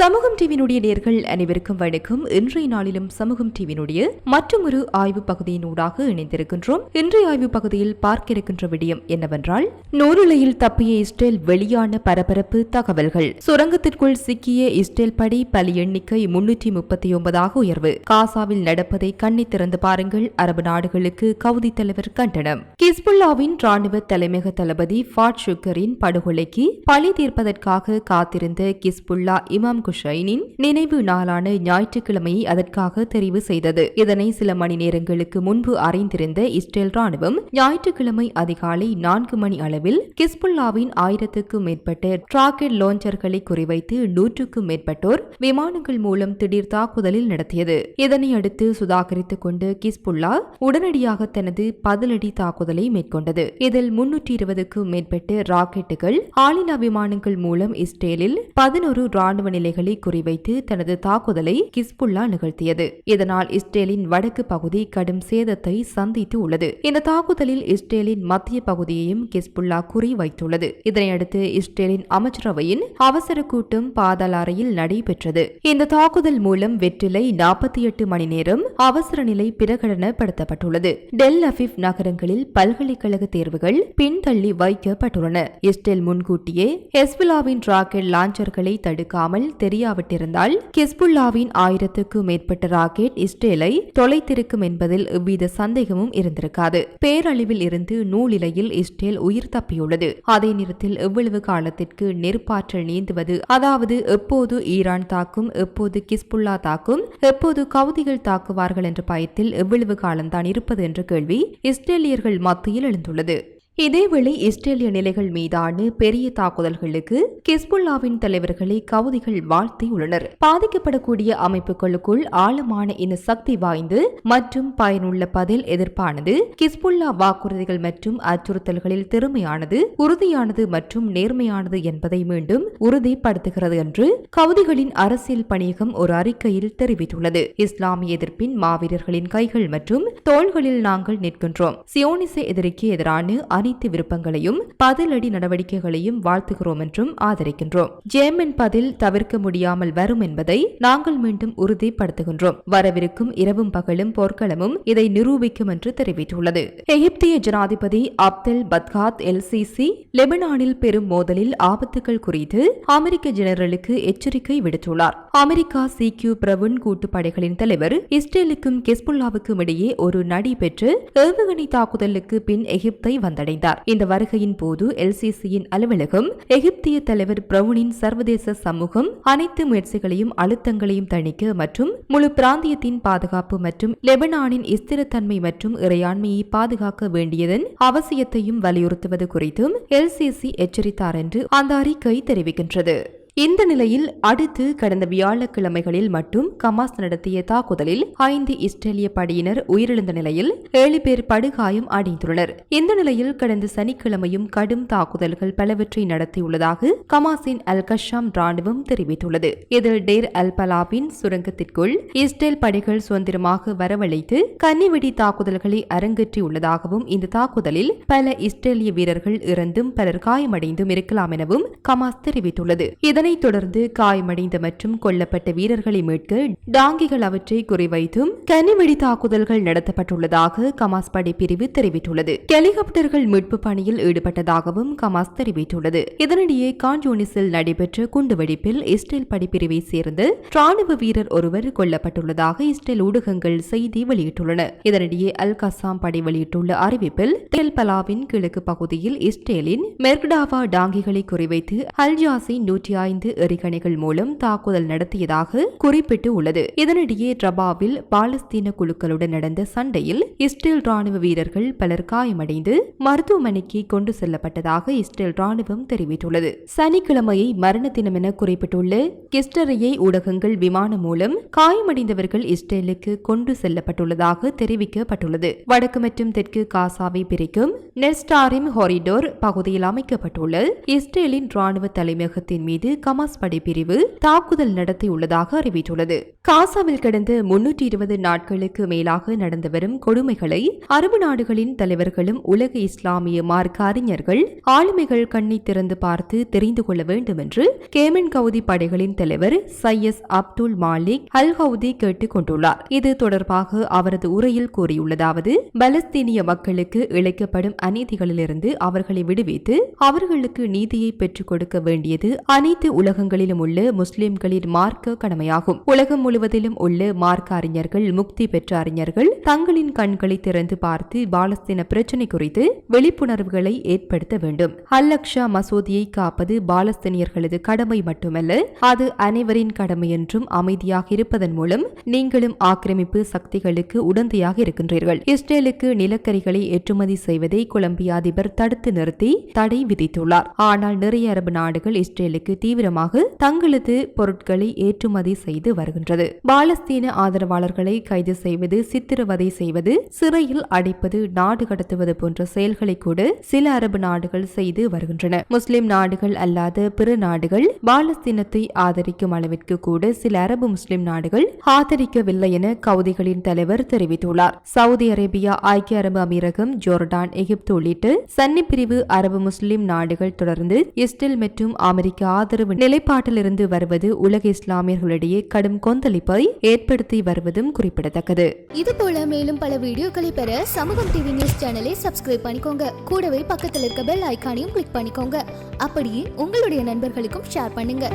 சமூகம் டிவியினுடைய நேர்கள் அனைவருக்கும் வணக்கம். இன்றைய நாளிலும் சமூகம் டிவியினுடைய மற்றொரு ஆய்வு பகுதியினூடாக இணைந்திருக்கின்றோம். இன்றைய ஆய்வு பகுதியில் பார்க்க இருக்கின்ற விடயம் என்னவென்றால் நூறுலையில் தப்பிய இஸ்ரேல் வெளியான பரபரப்பு தகவல்கள். சுரங்கத்திற்குள் சிக்கிய இஸ்ரேல் படி பலி எண்ணிக்கை முன்னூற்றி முப்பத்தி ஒன்பதாக உயர்வு. காசாவில் நடப்பதை கண்ணி திறந்து பாருங்கள். அரபு நாடுகளுக்கு கவுதி தலைவர் கண்டனம். கிஸ்புல்லாவின் ராணுவ தலைமையக தளபதி ஃபாட் ஷுக்கரின் படுகொலைக்கு பழி தீர்ப்பதற்காக காத்திருந்த கிஸ்புல்லா இமாம் குஷைனின் நினைவு நாளான ஞாயிற்றுக்கிழமையை அதற்காக தெரிவு செய்தது. இதனை சில மணி நேரங்களுக்கு முன்பு அறிந்திருந்த இஸ்ரேல் ராணுவம் ஞாயிற்றுக்கிழமை அதிகாலை நான்கு மணி அளவில் கிஸ்புல்லாவின் ஆயிரத்துக்கும் மேற்பட்ட ராக்கெட் லான்ச்சர்களை குறிவைத்து நூற்றுக்கும் மேற்பட்டோர் விமானங்கள் மூலம் திடீர் தாக்குதலில் நடத்தியது. இதனை அடுத்து சுதாகரித்துக் கொண்டு கிஸ்புல்லா உடனடியாக தனது பதிலடி தாக்குதலை மேற்கொண்டது. இதில் முன்னூற்றி இருபதுக்கும் மேற்பட்ட ராக்கெட்டுகள் ஆளில்லா விமானங்கள் மூலம் இஸ்ரேலில் பதினொரு ராணுவ நிலைகள் குறிவைத்து தனது தாக்குதலை கிஸ்புல்லா நிகழ்த்தியது. இதனால் இஸ்ரேலின் வடக்கு பகுதி கடும் சேதத்தை சந்தித்து உள்ளது. இந்த தாக்குதலில் இஸ்ரேலின் மத்திய பகுதியையும் கிஸ்புல்லா குறிவைத்துள்ளது. இதனையடுத்து இஸ்ரேலின் அமைச்சரவையின் அவசர கூட்டம் பாதாள அறையில் நடைபெற்றது. இந்த தாக்குதல் மூலம் வெற்றிலை நாற்பத்தி எட்டு மணி நேரம் அவசர நிலை பிரகடனப்படுத்தப்பட்டுள்ளது. டெல் அபிப் நகரங்களில் பல்கலைக்கழக தேர்வுகள் பின்தள்ளி வைக்கப்பட்டுள்ளன. இஸ்ரேல் முன்கூட்டியே ஹெஸ்புல்லாவின் ராக்கெட் லான்ச்சர்களை தடுக்காமல் தெரியாவிட்டிருந்தால் கிஸ்புல்லாவின் ஆயிரத்துக்கும் மேற்பட்ட ராக்கெட் இஸ்ரேலை தொலைத்திருக்கும் என்பதில் எவ்வித சந்தேகமும் இருந்திருக்காது. பேரழிவில் இருந்து நூலிலையில் இஸ்ரேல் உயிர் தப்பியுள்ளது. அதே நேரத்தில் எவ்வளவு காலத்திற்கு நெருப்பாற்றல் நீந்துவது அதாவது எப்போது ஈரான் தாக்கும் எப்போது கிஸ்புல்லா தாக்கும் எப்போது கவுதிகள் தாக்குவார்கள் என்ற பயத்தில் எவ்வளவு காலம்தான் இருப்பது என்ற கேள்வி இஸ்ரேலியர்கள் மத்தியில் எழுந்துள்ளது. இதேவேளை இஸ்ரேலிய நிலைகள் மீதான பெரிய தாக்குதல்களுக்கு கிஸ்புல்லாவின் தலைவர்களை கவுதிகள் வாழ்த்தியுள்ளனர். பாதிக்கப்படக்கூடிய அமைப்புகளுக்குள் ஆழமான இந்த சக்தி வாய்ந்து மற்றும் பயனுள்ள பதில் எதிர்ப்பானது கிஸ்புல்லா வாக்குறுதிகள் மற்றும் அச்சுறுத்தல்களில் திறமையானது உறுதியானது மற்றும் நேர்மையானது என்பதை மீண்டும் உறுதிப்படுத்துகிறது என்று கவுதிகளின் அரசியல் பணியகம் ஒரு அறிக்கையில் தெரிவித்துள்ளது. இஸ்லாமிய எதிர்ப்பின் மாவீரர்களின் கைகள் மற்றும் தோள்களில் நாங்கள் நிற்கின்றோம். சியோனிச எதிரிக்கு எதிரான அனைத்து விருப்பங்களையும் பதிலடி நடவடிக்கைகளையும் வாழ்த்துகிறோம் என்றும் ஆதரிக்கின்றோம். ஜேமின் பதில் தவிர்க்க முடியாமல் வரும் என்பதை நாங்கள் மீண்டும் உறுதிப்படுத்துகின்றோம். வரவிருக்கும் இரவும் பகலும் போர்க்களமும் இதை நிரூபிக்கும் என்று தெரிவித்துள்ளது. எகிப்திய ஜனாதிபதி அப்தெல் பத்காத் எல் சிசி லெபனானில் பெரும் மோதலில் ஆபத்துகள் குறித்து அமெரிக்க ஜெனரலுக்கு எச்சரிக்கை விடுத்துள்ளார். அமெரிக்கா சி கியூ பிரவுன் கூட்டுப்படைகளின் தலைவர் இஸ்ரேலுக்கும் கெஸ்புல்லாவுக்கும் இடையே ஒரு நடைபெற்று ஏவுகணை தாக்குதலுக்கு பின் எகிப்தை வந்தடைந்தார். இந்த வருகையின் போது எல்சிசியின் அலுவலகம் எகிப்திய தலைவர் பிரவுனின் சர்வதேச சமூகம் அனைத்து முயற்சிகளையும் அழுத்தங்களையும் தணிக்க மற்றும் முழு பிராந்தியத்தின் பாதுகாப்பு மற்றும் லெபனானின் ஸ்திரத்தன்மை மற்றும் இறையாண்மையை பாதுகாக்க வேண்டியதன் அவசியத்தையும் வலியுறுத்துவது குறித்தும் எல்சிசி எச்சரித்தார் என்று அந்த அறிக்கை தெரிவிக்கின்றது. இந்த நிலையில் அடுத்து கடந்த வியாழக்கிழமைகளில் மட்டும் கமாஸ் நடத்திய தாக்குதலில் ஐந்து இஸ்ரேலிய படையினர் உயிரிழந்த நிலையில் ஏழு பேர் படுகாயம் அடைந்துள்ளனர். இந்த நிலையில் கடந்த சனிக்கிழமையும் கடும் தாக்குதல்கள் பலவற்றை நடத்தியுள்ளதாக கமாஸின் அல் கஷாம் ராணுவம் தெரிவித்துள்ளது. இதில் டேர் அல் பலாவின் சுரங்கத்திற்குள் இஸ்ரேல் படைகள் சுதந்திரமாக வரவழைத்து கன்னிவெடி தாக்குதல்களை அரங்கேற்றியுள்ளதாகவும் இந்த தாக்குதலில் பல இஸ்ரேலிய வீரர்கள் இறந்தும் பலர் காயமடைந்தும் இருக்கலாம் எனவும் கமாஸ் தெரிவித்துள்ளது. இதனைத் தொடர்ந்து காயமடைந்த மற்றும் கொல்லப்பட்ட வீரர்களை மீட்க டாங்கிகள் அவற்றை குறிவைத்தும் கனிவெடி தாக்குதல்கள் நடத்தப்பட்டுள்ளதாக கமாஸ் படைப்பிரிவு தெரிவித்துள்ளது. ஹெலிகாப்டர்கள் மீட்பு பணியில் ஈடுபட்டதாகவும் கமாஸ் தெரிவித்துள்ளது. இதனிடையே கான்ஜோனிஸில் நடைபெற்ற குண்டுவெடிப்பில் இஸ்ரேல் படைப்பிரிவை சேர்ந்த ராணுவ வீரர் ஒருவர் கொல்லப்பட்டுள்ளதாக இஸ்ரேல் ஊடகங்கள் செய்தி வெளியிட்டுள்ளன. இதனிடையே அல் கசாம் படை வெளியிட்டுள்ள அறிவிப்பில் தெல் பலாவின் கிழக்கு பகுதியில் இஸ்ரேலின் மெர்க்டாவா டாங்கிகளை குறிவைத்து அல்ஜாசி நூற்றி ஐந்து எரிகணைகள் மூலம் தாக்குதல் நடத்தியதாக குறிப்பிட்டு உள்ளது. இதனிடையே ரபாவில் பாலஸ்தீன குழுக்களுடன் நடந்த சண்டையில் இஸ்ரேல் ராணுவ வீரர்கள் பலர் காயமடைந்து மருத்துவமனைக்கு கொண்டு செல்லப்பட்டதாக இஸ்ரேல் ராணுவம் தெரிவித்துள்ளது. சனிக்கிழமையை மரண தினம் என குறிப்பிட்டுள்ள கிஸ்டரையை ஊடகங்கள் விமானம் மூலம் காயமடைந்தவர்கள் இஸ்ரேலுக்கு கொண்டு செல்லப்பட்டுள்ளதாக தெரிவிக்கப்பட்டுள்ளது. வடக்கு மற்றும் தெற்கு காசாவை பிரிக்கும் நெஸ்டாரிம் ஹொரிடோர் பகுதியில் அமைக்கப்பட்டுள்ள இஸ்ரேலின் ராணுவ தலைமையகத்தின் மீது கமாஸ் படைப்பிரிவு தாக்குதல் நடத்தியுள்ளதாக அறிவித்துள்ளது. காசாவில் கடந்த முன்னூற்றி இருபது நாட்களுக்கு மேலாக நடந்து வரும் கொடுமைகளை அரபு நாடுகளின் தலைவர்களும் உலக இஸ்லாமிய மார்க்க அறிஞர்கள் ஆளுமைகள் கண்ணை திறந்து பார்த்து தெரிந்து கொள்ள வேண்டும் என்று கேமன் கவுதி படைகளின் தலைவர் Sayyid Abdul Malik al Houthi கேட்டுக் கொண்டுள்ளார். இது தொடர்பாக அவரது உரையில் கூறியுள்ளதாவது பலஸ்தீனிய மக்களுக்கு இழைக்கப்படும் அநீதிகளிலிருந்து அவர்களை விடுவித்து அவர்களுக்கு நீதியை பெற்றுக் கொடுக்க வேண்டியது அனைத்து அனைத்து உலகங்களிலும் உள்ள முஸ்லிம்களின் மார்க்க கடமையாகும். உலகம் முழுவதிலும் உள்ள மார்க்க அறிஞர்கள் முக்தி பெற்ற அறிஞர்கள் தங்களின் கண்களை திறந்து பார்த்து பாலஸ்தீன பிரச்சினை குறித்து விழிப்புணர்வுகளை ஏற்படுத்த வேண்டும். அல்லக்ஷா மசூதியை காப்பது பாலஸ்தீனியர்களது கடமை மட்டுமல்ல அது அனைவரின் கடமை என்றும் அமைதியாக இருப்பதன் மூலம் நீங்களும் ஆக்கிரமிப்பு சக்திகளுக்கு உடந்தையாக இருக்கின்றீர்கள். இஸ்ரேலுக்கு நிலக்கரிகளை ஏற்றுமதி செய்வதை கொலம்பியா அதிபர் தடுத்து நிறுத்தி தடை விதித்துள்ளார். ஆனால் நிறைய அரபு நாடுகள் இஸ்ரேலுக்கு தீவிர தீவிரமாக தங்களது பொருட்களை ஏற்றுமதி செய்து வருகின்றது. பாலஸ்தீன ஆதரவாளர்களை கைது செய்வது சித்திரவதை செய்வது சிறையில் அடைப்பது நாடு கடத்துவது போன்ற செயல்களை கூட சில அரபு நாடுகள் செய்து வருகின்றன. முஸ்லிம் நாடுகள் அல்லாத பிற நாடுகள் பாலஸ்தீனத்தை ஆதரிக்கும் அளவிற்கு கூட சில அரபு முஸ்லிம் நாடுகள் ஆதரிக்கவில்லை என கவுதிகளின் தலைவர் தெரிவித்துள்ளார். சவுதி அரேபியா ஐக்கிய அரபு அமீரகம் ஜோர்டான் எகிப்து உள்ளிட்டு சன்னி பிரிவு அரபு முஸ்லிம் நாடுகள் தொடர்ந்து இஸ்ரேல் மற்றும் அமெரிக்க ஆதரவு நிலைப்பாட்டிலிருந்து வருவது உலக இஸ்லாமியர்களிடையே கடும் கொந்தளிப்பை ஏற்படுத்தி வருவதும் குறிப்பிடத்தக்கது. இது போல மேலும் பல வீடியோக்களை பெற சமூகம் டிவி நியூஸ் சேனலை சப்ஸ்கிரைப் பண்ணிக்கோங்க. கூடவே பக்கத்தில் இருக்க பெல் ஐக்கானையும் கிளிக் பண்ணிக்கோங்க. அப்படியே உங்களுடைய நண்பர்களுக்கும் ஷேர் பண்ணுங்க.